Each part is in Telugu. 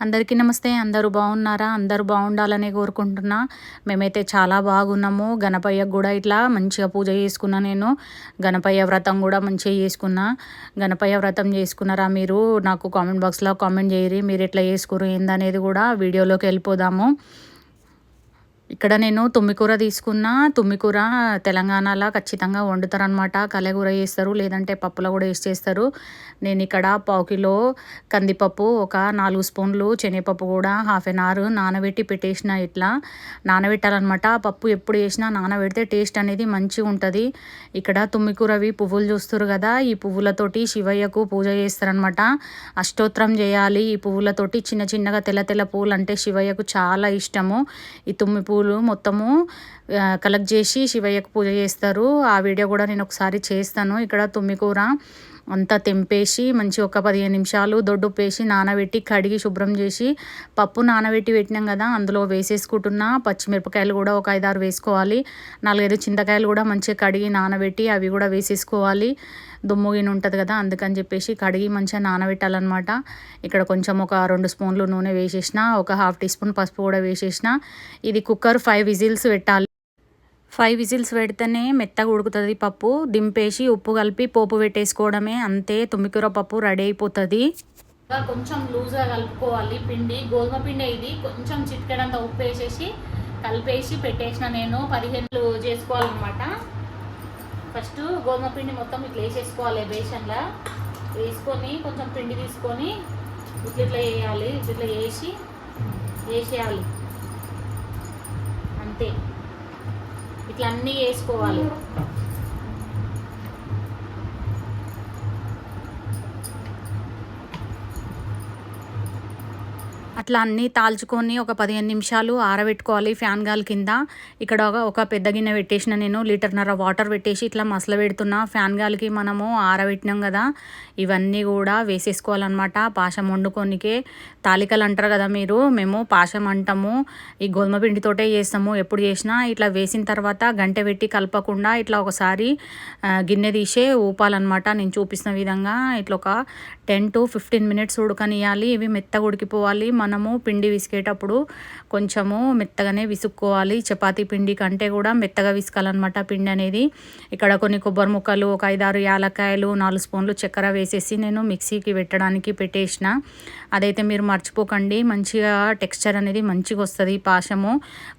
అందరికీ నమస్తే. అందరూ బాగున్నారా? అందరూ బాగుండాలని కోరుకుంటున్నా. మేమైతే చాలా బాగున్నాము. గణపయ్యకు కూడా ఇట్లా మంచిగా పూజ చేసుకున్నా నేను. గణపయ్య వ్రతం కూడా మంచిగా చేసుకున్నా. గణపయ్య వ్రతం చేసుకున్నారా మీరు? నాకు కామెంట్ బాక్స్లో కామెంట్ చేయరి మీరు ఎట్లా చేసుకురు ఏందనేది కూడా వీడియోలోకి వెళ్ళిపోదాము. ఇక్కడ నేను తుమ్మికూర తీసుకున్నా తుమ్మికూర తెలంగాణలో ఖచ్చితంగా వండుతారనమాట కలగూర చేస్తారు లేదంటే పప్పులో కూడా వేసి చేస్తారు. నేను ఇక్కడ పావు కిలో కందిపప్పు ఒక నాలుగు స్పూన్లు శనగపప్పు కూడా హాఫ్ అన్ అవర్ నానబెట్టి పెట్టేసిన ఇట్లా. నానబెట్టాలన్నమాట. పప్పు ఎప్పుడు వేసినా నానబెడితే టేస్ట్ అనేది మంచిగా ఉంటుంది. ఇక్కడ తుమ్మికూరవి పువ్వులు చూస్తారు కదా ఈ పువ్వులతోటి శివయ్యకు పూజ చేస్తారనమాట అష్టోత్తరం చేయాలి. ఈ పువ్వులతోటి చిన్న చిన్నగా తెల్ల తెల్ల పువ్వులు అంటే శివయ్యకు చాలా ఇష్టము. ఈ తుమ్మి పువ్వు పువ్వులు మొత్తము కలెక్ట్ చేసి శివయ్యకు పూజ చేస్తారు. ఆ వీడియో కూడా నేను ఒకసారి చేస్తాను. ఇక్కడ తుమ్మికూర అంతా తెంపేసి మంచి ఒక పదిహేను నిమిషాలు దొడ్డుప్పేసి నానబెట్టి కడిగి శుభ్రం చేసి పప్పు నానబెట్టి పెట్టినాం కదా అందులో వేసేసుకుంటున్నా. పచ్చిమిరపకాయలు కూడా ఒక ఐదారు వేసుకోవాలి. నాలుగైదు చింతకాయలు కూడా మంచిగా కడిగి నానబెట్టి అవి కూడా వేసేసుకోవాలి. దుమ్ముగిన ఉంటుంది కదా అందుకని చెప్పేసి కడిగి మంచిగా నానబెట్టాలన్నమాట. ఇక్కడ కొంచెం ఒక రెండు స్పూన్లు నూనె వేసేసిన ఒక హాఫ్ టీ స్పూన్ పసుపు కూడా వేసేసిన. ఇది కుక్కర్ ఫైవ్ విజిల్స్ పెట్టాలి. ఫైవ్ విజిల్స్ పెడితేనే మెత్తగా ఉడుకుతుంది పప్పు. దింపేసి ఉప్పు కలిపి పోపు పెట్టేసుకోవడమే అంతే. తుమ్మికూర పప్పు రెడీ అయిపోతుంది. కొంచెం లూజ్గా కలుపుకోవాలి. పిండి గోధుమ పిండి ఇది. కొంచెం చిట్కడంత ఉప్పు వేసేసి కలిపేసి పెట్టేసిన నేను. పదిహేను చేసుకోవాలన్నమాట. ఫస్ట్ గోధుమ పిండి మొత్తం ఇట్లా వేసేసుకోవాలి బేసన్లో. వేసుకొని కొంచెం పిండి తీసుకొని ఇట్లా ఇట్లా వేయాలి. ఇట్లా వేసి వేసేయాలి. అంతే. ఇట్లా అన్నీ వేసుకోవాలి అట్లా అన్నీ తాల్చుకొని ఒక పదిహేను నిమిషాలు ఆరబెట్టుకోవాలి ఫ్యాన్ గాలి కింద. ఇక్కడ ఒక పెద్ద గిన్నె పెట్టేసిన నేను లీటర్నర వాటర్ పెట్టేసి ఇట్లా మసల పెడుతున్నా. ఫ్యాన్ గాలికి మనము ఆరబెట్టినాం కదా. ఇవన్నీ కూడా వేసేసుకోవాలన్నమాట. పాశం వండుకొనికే తాలికలు అంటారు కదా మీరు. మేము పాశం అంటాము. ఈ గోధుమ పిండితోటే చేస్తాము. ఎప్పుడు చేసినా ఇట్లా వేసిన తర్వాత గంట పెట్టి కలపకుండా ఇట్లా ఒకసారి గిన్నె తీసే ఊపాలన్నమాట. నేను చూపిస్తున్న విధంగా ఇట్లా ఒక టెన్ టు ఫిఫ్టీన్ మినిట్స్ ఉడకనియాలి ఇవి మెత్తగా ఉడికిపోవాలి. మనము పిండి విసికేటప్పుడు కొంచెము మెత్తగానే విసుక్కోవాలి. చపాతీ పిండి కంటే కూడా మెత్తగా విసుకాలన్నమాట పిండి అనేది. ఇక్కడ కొన్ని కొబ్బరి ముక్కలు ఒక ఐదారు యాలక్కాయలు నాలుగు స్పూన్లు చక్కెర వేసేసి నేను మిక్సీకి పెట్టడానికి పెట్టేసిన. అదైతే మీరు మర్చిపోకండి. మంచిగా టెక్స్చర్ అనేది మంచిగా వస్తుంది. పాశము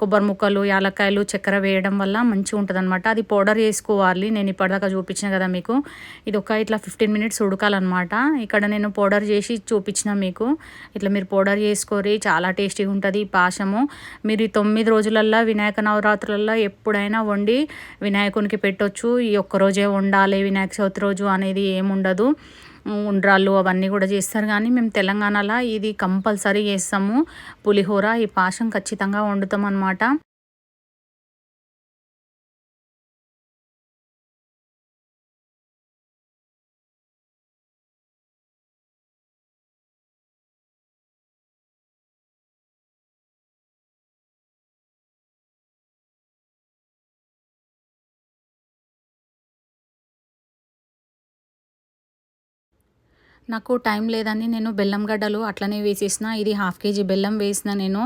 కొబ్బరి ముక్కలు యాలక్కాయలు చక్కెర వేయడం వల్ల మంచిగా ఉంటుంది అనమాట అది పౌడర్ చేసుకోవాలి. నేను ఇప్పటిదాకా చూపించిన కదా మీకు. ఇది ఒక ఇట్లా ఫిఫ్టీన్ మినిట్స్ ఉడకాలన్నమాట. ఇక్కడ నేను పౌడర్ చేసి చూపించిన మీకు. ఇట్లా మీరు పౌడర్ చేసుకోరి చాలా టేస్టీగా ఉంటుంది ఈ పాశము. మీరు ఈ తొమ్మిది రోజులల్లో వినాయక నవరాత్రులలో ఎప్పుడైనా వండి వినాయకునికి పెట్టొచ్చు. ఈ ఒక్క రోజే వండాలి వినాయక చవితి రోజు అనేది ఏముండదు. ఉండ్రాళ్ళు అవన్నీ కూడా చేస్తారు. కానీ మేము తెలంగాణలో ఇది కంపల్సరీ చేస్తాము. పులిహోర ఈ పాశం ఖచ్చితంగా వండుతాం అనమాట నాకు టైం లేదని నేను బెల్లం గడ్డలు అట్లనే వేసేసిన. ఇది హాఫ్ కేజీ బెల్లం వేసిన నేను.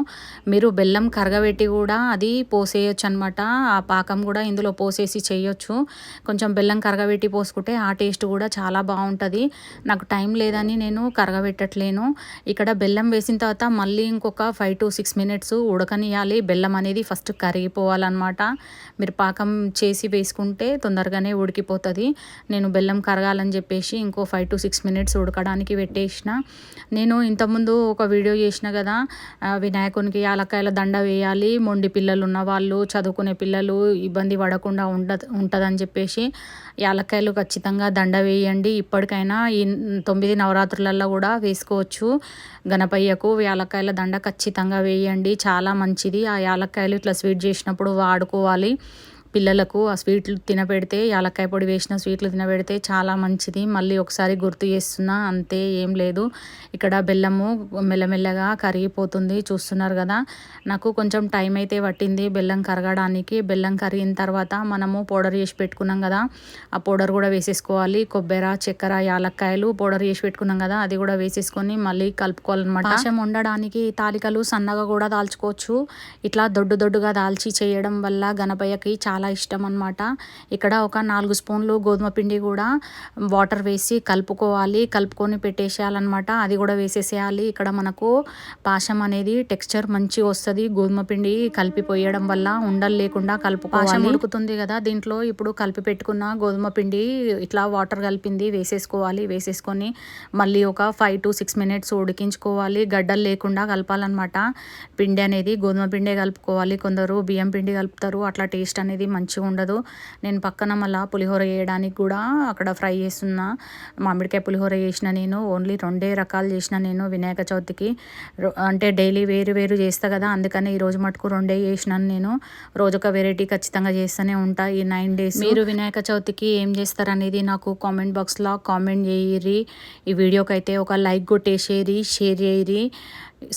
మీరు బెల్లం కరగబెట్టి కూడా అది పోసేయచ్చు అనమాట ఆ పాకం కూడా ఇందులో పోసేసి చేయొచ్చు. కొంచెం బెల్లం కరగబెట్టి పోసుకుంటే ఆ టేస్ట్ కూడా చాలా బాగుంటుంది. నాకు టైం లేదని నేను కరగబెట్టట్లేను. ఇక్కడ బెల్లం వేసిన తర్వాత మళ్ళీ ఇంకొక ఫైవ్ టు సిక్స్ మినిట్స్ ఉడకనియాలి బెల్లం అనేది ఫస్ట్ కరిగిపోవాలన్నమాట మీరు పాకం చేసి వేసుకుంటే తొందరగానే ఉడికిపోతుంది. నేను బెల్లం కరగాలని చెప్పేసి ఇంకో ఫైవ్ టు సిక్స్ మినిట్స్ ఉడకడానికి పెట్టేసిన. నేను ఇంతకుముందు ఒక వీడియో చేసిన కదా వినాయకునికి యాలక్కాయల దండ వేయాలి మొండి పిల్లలు ఉన్న వాళ్ళు చదువుకునే పిల్లలు ఇబ్బంది పడకుండా ఉండ ఉంటుందని చెప్పేసి యాలక్కాయలు ఖచ్చితంగా దండ వేయండి. ఇప్పటికైనా ఈ తొమ్మిది నవరాత్రులలో కూడా వేసుకోవచ్చు. గణపయ్యకు యాలక్కాయల దండ ఖచ్చితంగా వేయండి. చాలా మంచిది. ఆ యాలక్కాయలు ఇట్లా స్వీట్ చేసినప్పుడు వాడుకోవాలి. పిల్లలకు ఆ స్వీట్లు తినబెడితే యాలక్కాయ పొడి వేసిన స్వీట్లు తినబెడితే చాలా మంచిది. మళ్ళీ ఒకసారి గుర్తు చేస్తున్నా అంతే ఏం లేదు. ఇక్కడ బెల్లము మెల్లమెల్లగా కరిగిపోతుంది చూస్తున్నారు కదా. నాకు కొంచెం టైం అయితే పట్టింది బెల్లం కరగడానికి. బెల్లం కరిగిన తర్వాత మనము పౌడర్ చేసి పెట్టుకున్నాం కదా. ఆ పౌడర్ కూడా వేసేసుకోవాలి. కొబ్బరి చక్కెర యాలక్కాయలు పౌడర్ చేసి పెట్టుకున్నాం కదా. అది కూడా వేసేసుకొని మళ్ళీ కలుపుకోవాలన్నమాట. పాశం వండడానికి తాలికలు సన్నగా కూడా దాల్చుకోవచ్చు. ఇట్లా దొడ్డు దొడ్డుగా దాల్చి చేయడం వల్ల గణపయ్యకి చాలా ఇష్టం అనమాట ఇక్కడ ఒక నాలుగు స్పూన్లు గోధుమ పిండి కూడా వాటర్ వేసి కలుపుకోవాలి. కలుపుకొని పెట్టేసేయాలన్నమాట. అది కూడా వేసేసేయాలి. ఇక్కడ మనకు పాశం అనేది టెక్స్చర్ మంచిగా వస్తుంది. గోధుమ పిండి కలిపి పోయడం వల్ల ఉండలు లేకుండా కలుపుకోవాలి. ఉడుకుతుంది కదా. దీంట్లో ఇప్పుడు కలిపి పెట్టుకున్న గోధుమ పిండి ఇట్లా వాటర్ కలిపింది వేసేసుకోవాలి. వేసేసుకొని మళ్ళీ ఒక ఫైవ్ టు సిక్స్ మినిట్స్ ఉడికించుకోవాలి. గడ్డలు లేకుండా కలపాలన్నమాట. పిండి అనేది గోధుమ పిండే కలుపుకోవాలి. కొందరు బియ్యం పిండి కలుపుతారు. అట్లా టేస్ట్ అనేది మంచిగా ఉండదు. నేను పక్కన మళ్ళీ పులిహోర వేయడానికి కూడా అక్కడ ఫ్రై చేస్తున్నా. మామిడికాయ పులిహోర చేసిన నేను. ఓన్లీ రెండే రకాలు చేసిన నేను వినాయక చవితికి. రో- అంటే డైలీ వేరు వేరు చేస్తా కదా. అందుకని ఈరోజు మటుకు రెండే చేసినాను నేను. రోజొక వెరైటీ ఖచ్చితంగా చేస్తూనే ఉంటా. ఈ నైన్ డేస్ మీరు వినాయక చవితికి ఏం చేస్తారనేది నాకు కామెంట్ బాక్స్లో కామెంట్ చేయరి ఈ వీడియోకి అయితే ఒక లైక్ కొట్టేసేరి షేర్ చేయరి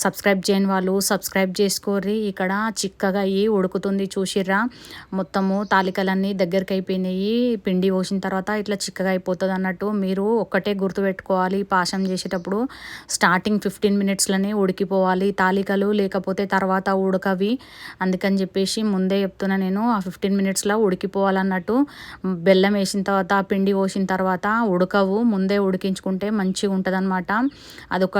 సబ్స్క్రైబ్ చేయని వాళ్ళు సబ్స్క్రైబ్ చేసుకోర్రి. ఇక్కడ చిక్కగా అయ్యి ఉడుకుతుంది చూసిర్రా. మొత్తము తాలికలన్నీ దగ్గరికి అయిపోయినాయి పిండి పోసిన తర్వాత ఇట్లా చిక్కగా అయిపోతుంది అన్నట్టు మీరు ఒక్కటే గుర్తుపెట్టుకోవాలి పాశం చేసేటప్పుడు. Starting fifteen మినిట్స్లోనే ఉడికిపోవాలి. తాలికలు లేకపోతే తర్వాత ఉడకవి. అందుకని చెప్పేసి ముందే చెప్తున్నా నేను ఆ ఫిఫ్టీన్ మినిట్స్లో ఉడికిపోవాలన్నట్టు. బెల్లం వేసిన తర్వాత పిండి పోసిన తర్వాత ఉడకవు. ముందే ఉడికించుకుంటే మంచిగా ఉంటుంది అదొక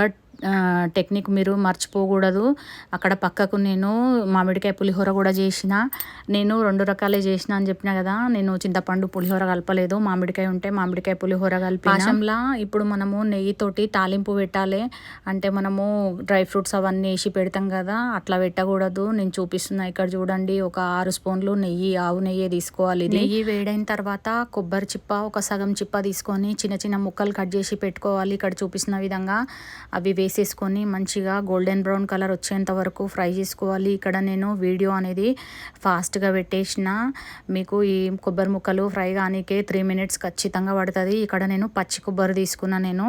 టెక్నిక్ మీరు మర్చిపోకూడదు. అక్కడ పక్కకు నేను మామిడికాయ పులిహోర కూడా చేసిన. నేను రెండు రకాలే చేసిన అని చెప్పిన కదా నేను చింతపండు పులిహోర కలపలేదు. మామిడికాయ ఉంటే మామిడికాయ పులిహోర కలిపి పాశంలా ఇప్పుడు మనము నెయ్యితోటి తాలింపు పెట్టాలి. అంటే మనము డ్రై ఫ్రూట్స్ అవన్నీ వేసి పెడతాం కదా అట్లా పెట్టకూడదు. నేను చూపిస్తున్నా ఇక్కడ చూడండి ఒక ఆరు స్పూన్లు నెయ్యి ఆవు నెయ్యి తీసుకోవాలి. నెయ్యి వేడైన తర్వాత కొబ్బరి చిప్ప ఒక సగం చిప్ప తీసుకొని చిన్న చిన్న ముక్కలు కట్ చేసి పెట్టుకోవాలి. ఇక్కడ చూపిస్తున్న విధంగా అవి వేసేసుకొని మంచిగా గోల్డెన్ బ్రౌన్ కలర్ వచ్చేంత వరకు ఫ్రై చేసుకోవాలి. ఇక్కడ నేను వీడియో అనేది ఫాస్ట్గా పెట్టేసిన. మీకు ఈ కొబ్బరి ముక్కలు ఫ్రై కానీకే త్రీ మినిట్స్ ఖచ్చితంగా పడుతుంది. ఇక్కడ నేను పచ్చి కొబ్బరి తీసుకున్నా నేను.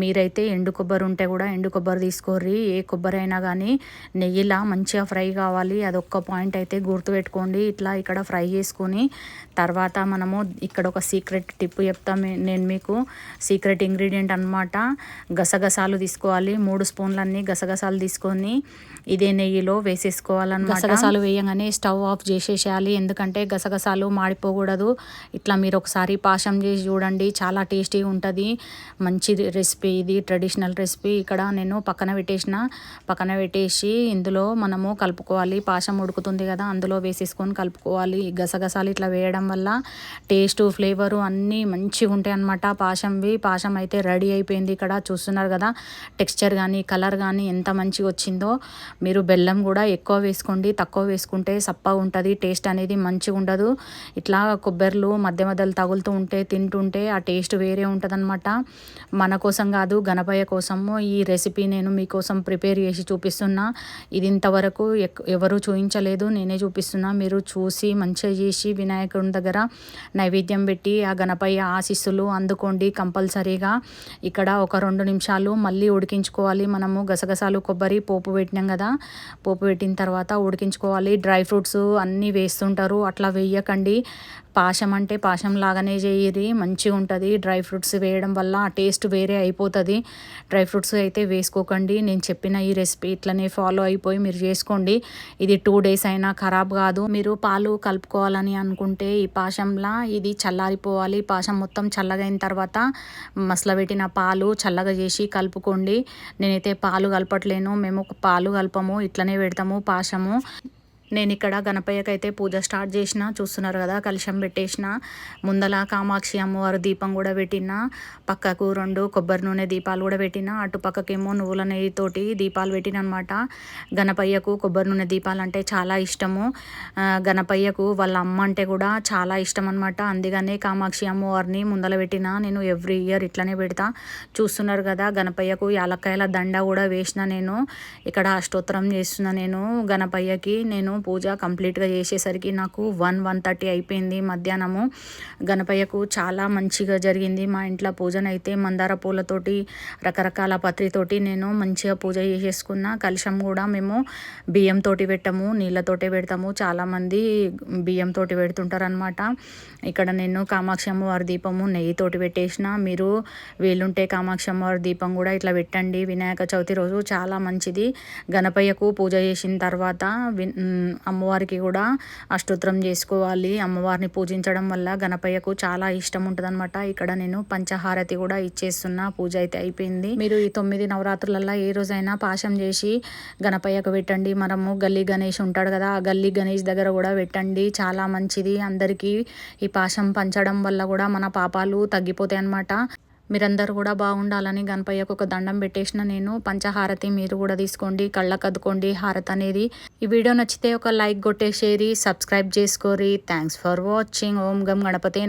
మీరైతే ఎండు కొబ్బరి ఉంటే కూడా ఎండు కొబ్బరి తీసుకోర్రి. ఏ కొబ్బరి అయినా కానీ నెయ్యిలా మంచిగా ఫ్రై కావాలి. అదొక్క పాయింట్ అయితే గుర్తుపెట్టుకోండి. ఇట్లా ఇక్కడ ఫ్రై చేసుకొని తర్వాత మనము ఇక్కడ ఒక సీక్రెట్ టిప్ చెప్తా నేను మీకు సీక్రెట్ ఇంగ్రీడియంట్ అన్నమాట. గసగసాలు తీసుకోవాలి. మూడు స్పూన్లన్నీ గసగసాలు తీసుకొని ఇదే నెయ్యిలో వేసేసుకోవాలన్నమాట. గసగసాలు వేయగానే స్టవ్ ఆఫ్ చేసేసేయాలి. ఎందుకంటే గసగసాలు మాడిపోకూడదు. ఇట్లా మీరు ఒకసారి పాశం చేసి చూడండి. చాలా టేస్టీగా ఉంటుంది. మంచి రెసిపీ ఇది ట్రెడిషనల్ రెసిపీ. ఇక్కడ నేను పక్కన పెట్టేసిన పక్కన పెట్టేసి ఇందులో మనము కలుపుకోవాలి. పాశం ఉడుకుతుంది కదా అందులో వేసేసుకొని కలుపుకోవాలి. గసగసాలు ఇట్లా వేయడం వల్ల టేస్ట్ ఫ్లేవరు అన్నీ మంచిగా ఉంటాయి అన్నమాట పాశంవి పాశం అయితే రెడీ అయిపోయింది ఇక్కడ. చూస్తున్నారు కదా టెక్స్చర్ కానీ కలర్ కానీ ఎంత మంచిగా వచ్చిందో మీరు బెల్లం కూడా ఎక్కువ వేసుకోండి తక్కువ వేసుకుంటే సప్పగా ఉంటుంది టేస్ట్ అనేది మంచిగా ఉండదు ఇట్లా కొబ్బరిలు మధ్య మధ్యలో తగులుతూ ఉంటే తింటుంటే ఆ టేస్ట్ వేరే ఉంటుందన్నమాట. మన కోసం కాదు గణపయ్య కోసము ఈ రెసిపీ నేను మీకోసం ప్రిపేర్ చేసి చూపిస్తున్నా. ఇది ఇంతవరకు ఎక్- ఎవరు చూపించలేదు నేనే చూపిస్తున్నా. మీరు చూసి మంచిగా చేసి వినాయకుడి దగ్గర నైవేద్యం పెట్టి ఆ గణపయ్య ఆశీస్సులు అందుకోండి కంపల్సరీగా. ఇక్కడ ఒక రెండు నిమిషాలు మళ్ళీ ఉడికించుకోవాలి. మనము గసగసాలు కొబ్బరి పోపు పెట్టినాం కదా పోపు పెట్టిన తర్వాత ఉడికించుకోవాలి. డ్రై ఫ్రూట్స్ అన్నీ వేస్తుంటారు. అట్లా వేయకండి. పాశం అంటే పాశం లాగానే చేయరి మంచిగా ఉంటుంది డ్రై ఫ్రూట్స్ వేయడం వల్ల ఆ టేస్ట్ వేరే అయిపోతుంది. డ్రై ఫ్రూట్స్ అయితే వేసుకోకండి. నేను చెప్పిన ఈ రెసిపీ ఇట్లనే ఫాలో అయిపోయి మీరు చేసుకోండి. ఇది టూ డేస్ అయినా ఖరాబ్ కాదు. మీరు పాలు కలుపుకోవాలని అనుకుంటే ఈ పాశంలా ఇది చల్లారిపోవాలి. పాశం మొత్తం చల్లగైన తర్వాత మసలబెట్టిన పాలు చల్లగా చేసి కలుపుకోండి. నేనైతే పాలు కలపట్లేను. మేము పాలు కలపము ఇట్లనే పెడతాము పాశము. నేను ఇక్కడ గణపయ్యకైతే పూజ స్టార్ట్ చేసిన చూస్తున్నారు కదా కలశం పెట్టేసిన ముందల కామాక్షి అమ్మవారు దీపం కూడా పెట్టిన పక్కకు రెండు కొబ్బరి నూనె దీపాలు కూడా పెట్టిన అటు పక్కకేమో నువ్వుల నెయ్యితోటి దీపాలు పెట్టిన అనమాట గణపయ్యకు కొబ్బరి నూనె దీపాలు అంటే చాలా ఇష్టము. గణపయ్యకు వాళ్ళ అమ్మ అంటే కూడా చాలా ఇష్టం అనమాట అందుకనే కామాక్షి అమ్మవారిని ముందల పెట్టిన నేను ఎవ్రీ ఇయర్ ఇట్లనే పెడతా. చూస్తున్నారు కదా గణపయ్యకు యాలక్కాయల దండ కూడా వేసిన నేను. ఇక్కడ అష్టోత్తరం చేస్తున్నా నేను గణపయ్యకి. నేను పూజ కంప్లీట్గా చేసేసరికి నాకు వన్ వన్ థర్టీ అయిపోయింది. మధ్యాహ్నము గణపయ్యకు చాలా మంచిగా జరిగింది. మా ఇంట్లో పూజనైతే మందార పూలతోటి రకరకాల పత్రితోటి నేను మంచిగా పూజ చేసేసుకున్న. కలుషం కూడా మేము బియ్యంతో పెట్టాము నీళ్ళతోటే పెడతాము. చాలామంది బియ్యంతో పెడుతుంటారు అనమాట ఇక్కడ నేను కామాక్షి అమ్మవారి దీపము నెయ్యితోటి పెట్టేసిన. మీరు వీలుంటే కామాక్షి అమ్మవారి దీపం కూడా ఇట్లా పెట్టండి. వినాయక చవితి రోజు చాలా మంచిది. గణపయ్యకు పూజ చేసిన తర్వాత విన్ అమ్మవారికి కూడా అష్టోత్తరం చేసుకోవాలి. అమ్మవారిని పూజించడం వల్ల గణపయ్యకు చాలా ఇష్టం ఉంటుందన్నమాట. ఇక్కడ నేను పంచహారతి కూడా ఇచ్చేస్తున్నా. పూజ అయితే అయిపోయింది. మీరు ఈ తొమ్మిది నవరాత్రులలో ఏ రోజైనా పాశం చేసి గణపయ్యకు పెట్టండి. మనము గల్లీ గణేష్ ఉంటాడు కదా ఆ గల్లీ గణేష్ దగ్గర కూడా పెట్టండి. చాలా మంచిది. అందరికీ ఈ పాశం పంచడం వల్ల కూడా మన పాపాలు తగ్గిపోతాయి అన్నమాట మీరందరూ కూడా బాగుండాలని గణపయ్యకు ఒక దండం పెట్టేసిన నేను. పంచహారతి మీరు కూడా తీసుకోండి కళ్ళకు అద్దుకోండి హారతి అనేది. ఈ వీడియో నచ్చితే ఒక లైక్ కొట్టేసేరి సబ్స్క్రైబ్ చేసుకోరి. Thanks for watching. ఓం గం గణపతి